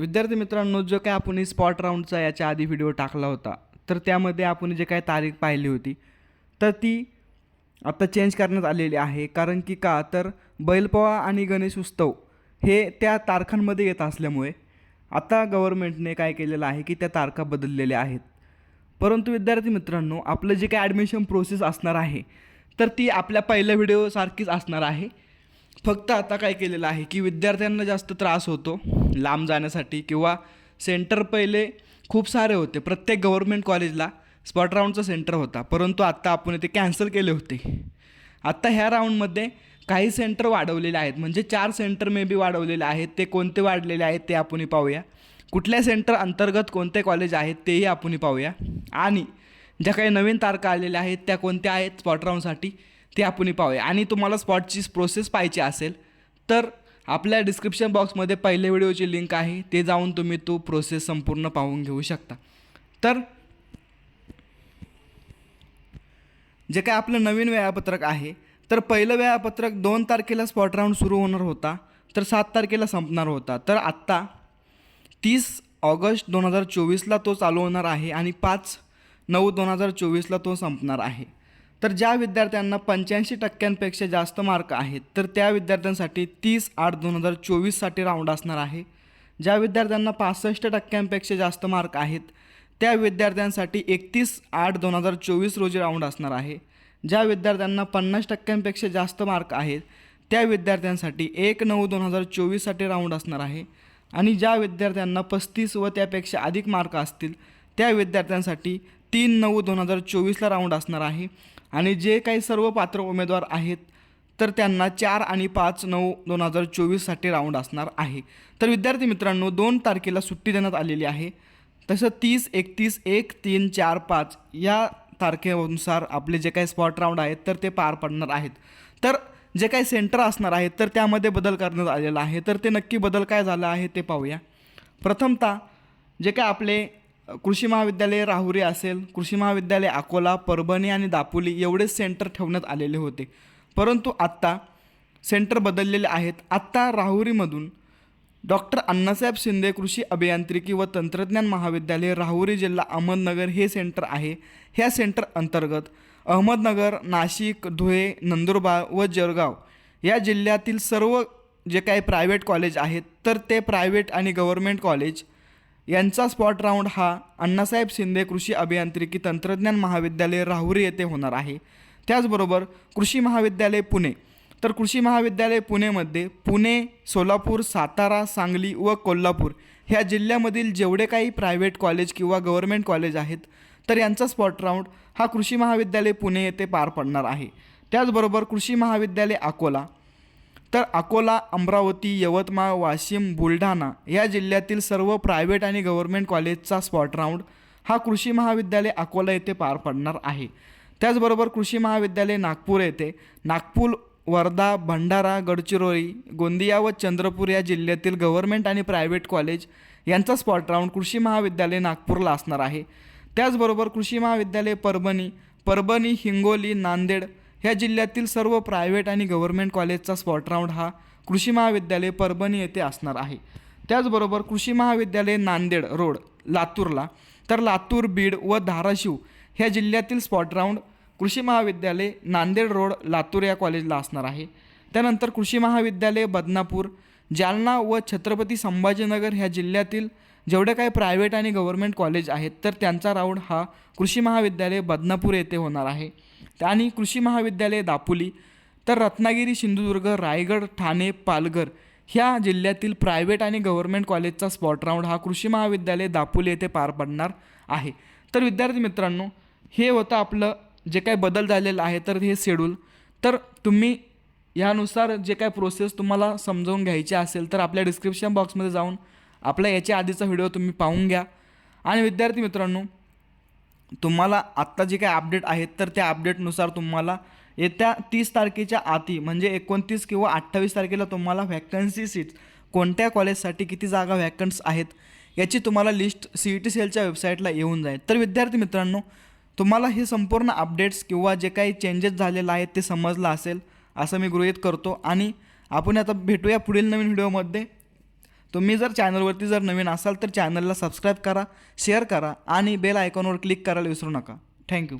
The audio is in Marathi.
विद्यार्थी मित्रांनो जो काय आपण स्पॉट राऊंडचा याच्या आधी व्हिडिओ टाकला होता तर त्यामध्ये आपण जे काय तारीख पाहिली होती तर ती आता चेंज करण्यात आलेली आहे. कारण की का? तर बैलपोळा आणि गणेश उत्सव हे त्या तारखांमध्ये येत असल्यामुळे आता गव्हर्मेंटने काय केलेलं आहे की त्या तारखा बदललेल्या आहेत. परंतु विद्यार्थी मित्रांनो आपलं जे काय ॲडमिशन प्रोसेस असणार आहे तर ती आपल्या पहिल्या व्हिडिओसारखीच असणार आहे. फक्त आता काय केलेलं आहे की विद्यार्थ्यांना जास्त त्रास होतो लांब जाण्यासाठी किंवा सेंटर पहिले खूप सारे होते. प्रत्येक गव्हर्मेंट कॉलेजला स्पॉट राऊंडचा सेंटर होता. परंतु आत्ता आपण ते कॅन्सल केले होते. आत्ता ह्या राऊंडमध्ये काही सेंटर वाढवलेले आहेत. म्हणजे चार सेंटर मे बी वाढवलेले आहेत. ते कोणते वाढलेले आहेत ते आपणही पाहूया. कुठल्या सेंटर अंतर्गत कोणते कॉलेज आहेत तेही आपणही पाहूया. आणि ज्या काही नवीन तारखा आलेल्या आहेत त्या कोणत्या आहेत स्पॉट राऊंडसाठी ते आपण पाहूया. आणि तुम्हाला स्पॉटची प्रोसेस पाहिजे असेल तर आपल्या डिस्क्रिप्शन बॉक्समध्ये पहिल्या व्हिडिओची लिंक आहे. ते जाऊन तुम्ही तो प्रोसेस संपूर्ण पाहून घेऊ शकता. तर जे काय आपलं नवीन वेळापत्रक आहे तर पहिलं वेळापत्रक दोन तारखेला स्पॉट राऊंड सुरू होणार होता तर सात तारखेला संपणार होता. तर आत्ता तीस ऑगस्ट दोन हजार चोवीसला तो चालू होणार आहे आणि पाच नऊ दोन हजार चोवीसला तो संपणार आहे. तर ज्या विद्यार्थ्यांना पंच्याऐंशी टक्क्यांपेक्षा जास्त मार्क आहेत तर त्या विद्यार्थ्यांसाठी तीस आठ दोन हजार चोवीससाठी राऊंड असणार आहे. ज्या विद्यार्थ्यांना पासष्ट टक्क्यांपेक्षा जास्त मार्क आहेत त्या विद्यार्थ्यांसाठी एकतीस आठ दोन हजार चोवीस रोजी राऊंड असणार आहे. ज्या विद्यार्थ्यांना पन्नास टक्क्यांपेक्षा जास्त मार्क आहेत त्या विद्यार्थ्यांसाठी एक नऊ दोन हजार चोवीससाठी राऊंड असणार आहे. आणि ज्या विद्यार्थ्यांना पस्तीस व त्यापेक्षा अधिक मार्क असतील त्या विद्यार्थ्यांसाठी तीन नऊ दोन हजार चोवीसला राऊंड असणार आहे. आणि जे काही सर्व पात्र उमेदवार आहेत तर त्यांना चार आणि पाच नऊ दोन हजार चोवीससाठी राऊंड असणार आहे. तर विद्यार्थी मित्रांनो दोन तारखेला सुट्टी देण्यात आलेली आहे. तसं तीस एकतीस एक तीन चार पाच या तारखेनुसार आपले जे काही स्पॉट राऊंड आहेत तर ते पार पडणार आहेत. तर जे काही सेंटर असणार आहेत तर त्यामध्ये बदल करण्यात आलेला आहे. तर ते नक्की बदल काय झाला आहे ते पाहूया. प्रथमतः जे काय आपले कृषी महाविद्यालय राहुरी असेल कृषी महाविद्यालय अकोला परभणी आणि दापोली एवढेच सेंटर ठेवण्यात आलेले होते. परंतु आत्ता सेंटर बदललेले आहेत. आत्ता राहुरीमधून डॉक्टर अण्णासाहेब शिंदे कृषी अभियांत्रिकी व तंत्रज्ञान महाविद्यालय राहुरी जिल्हा अहमदनगर हे सेंटर आहे. ह्या सेंटर अंतर्गत अहमदनगर नाशिक धुळे नंदुरबार व जळगाव या जिल्ह्यातील सर्व जे काही प्रायव्हेट कॉलेज आहेत तर ते प्रायव्हेट आणि गव्हर्मेंट कॉलेज यांचा स्पॉट राऊंड हा अण्णासाहेब शिंदे कृषी अभियांत्रिकी तंत्रज्ञान महाविद्यालय राहुरी येथे होणार आहे. त्याचबरोबर कृषी महाविद्यालय पुणे. तर कृषी महाविद्यालय पुणेमध्ये पुणे सोलापूर सातारा सांगली व कोल्हापूर ह्या जिल्ह्यामधील जेवढे काही प्रायव्हेट कॉलेज किंवा गव्हर्मेंट कॉलेज आहेत तर यांचा स्पॉट राऊंड हा कृषी महाविद्यालय पुणे येथे पार पडणार आहे. त्याचबरोबर कृषी महाविद्यालय अकोला तर अकोला अमरावती यवतमाळ वाशिम बुलढाणा या जिल्ह्यातील सर्व प्रायव्हेट आणि गव्हर्मेंट कॉलेजचा स्पॉट राऊंड हा कृषी महाविद्यालय अकोला येथे पार पडणार आहे. त्याचबरोबर कृषी महाविद्यालय नागपूर येथे नागपूर वर्धा भंडारा गडचिरोली गोंदिया व चंद्रपूर या जिल्ह्यातील गव्हर्मेंट आणि प्रायव्हेट कॉलेज यांचा स्पॉट राऊंड कृषी महाविद्यालय नागपूरला असणार आहे. त्याचबरोबर कृषी महाविद्यालय परभणी परभणी हिंगोली नांदेड ह्या जिल्ह्यातील सर्व प्रायव्हेट आणि गव्हर्मेंट कॉलेजचा स्पॉट राऊंड हा कृषी महाविद्यालय परभणी येथे असणार आहे. त्याचबरोबर कृषी महाविद्यालय नांदेड रोड लातूरला. तर लातूर बीड व धाराशिव ह्या जिल्ह्यातील स्पॉट राऊंड कृषी महाविद्यालय नांदेड रोड लातूर या कॉलेजला असणार आहे. त्यानंतर कृषी महाविद्यालय बदनापूर जालना व छत्रपती संभाजीनगर ह्या जिल्ह्यातील जेवढे काही प्रायव्हेट आणि गव्हर्मेंट कॉलेज आहेत तर त्यांचा राऊंड हा कृषी महाविद्यालय बदनापूर येथे होणार आहे. आणि कृषी महाविद्यालय दापोली तर रत्नागिरी सिंधुदुर्ग रायगड ठाणे पालघर ह्या जिल्ह्यातील प्रायव्हेट आणि गव्हर्मेंट कॉलेजचा स्पॉट राऊंड हा कृषी महाविद्यालय दापोली येथे पार पडणार आहे. तर विद्यार्थी मित्रांनो हे होतं आपलं जे काय बदल झालेला आहे तर हे शेड्यूल. तर तुम्ही यानुसार जे काय प्रोसेस तुम्हाला समजावून घ्यायची असेल तर आपल्या डिस्क्रिप्शन बॉक्समध्ये जाऊन आपला याच्या आधीचा व्हिडिओ तुम्ही पाहून घ्या. आणि विद्यार्थी मित्रांनो तुम्हाला आत्ता जे काही अपडेट आहेत तर त्या अपडेटनुसार तुम्हाला येत्या तीस तारखेच्या आधी म्हणजे एकोणतीस किंवा अठ्ठावीस तारखेला तुम्हाला व्हॅकन्सी सीट्स कोणत्या कॉलेजसाठी किती जागा व्हॅकन्स आहेत याची तुम्हाला लिस्ट सी ई टी सेलच्या वेबसाईटला येऊन जाईल. तर विद्यार्थी मित्रांनो तुम्हाला हे संपूर्ण अपडेट्स किंवा जे काही चेंजेस झालेलं आहेत ते समजलं असेल असं मी गृहीत करतो. आणि आपण आता भेटूया पुढील नवीन व्हिडिओमध्ये तुम्ही जर चॅनलवरती जर नवीन असाल तर चॅनलला सबस्क्राईब करा शेअर करा आणि बेल आयकॉनवर क्लिक करायला विसरू नका. थँक्यू.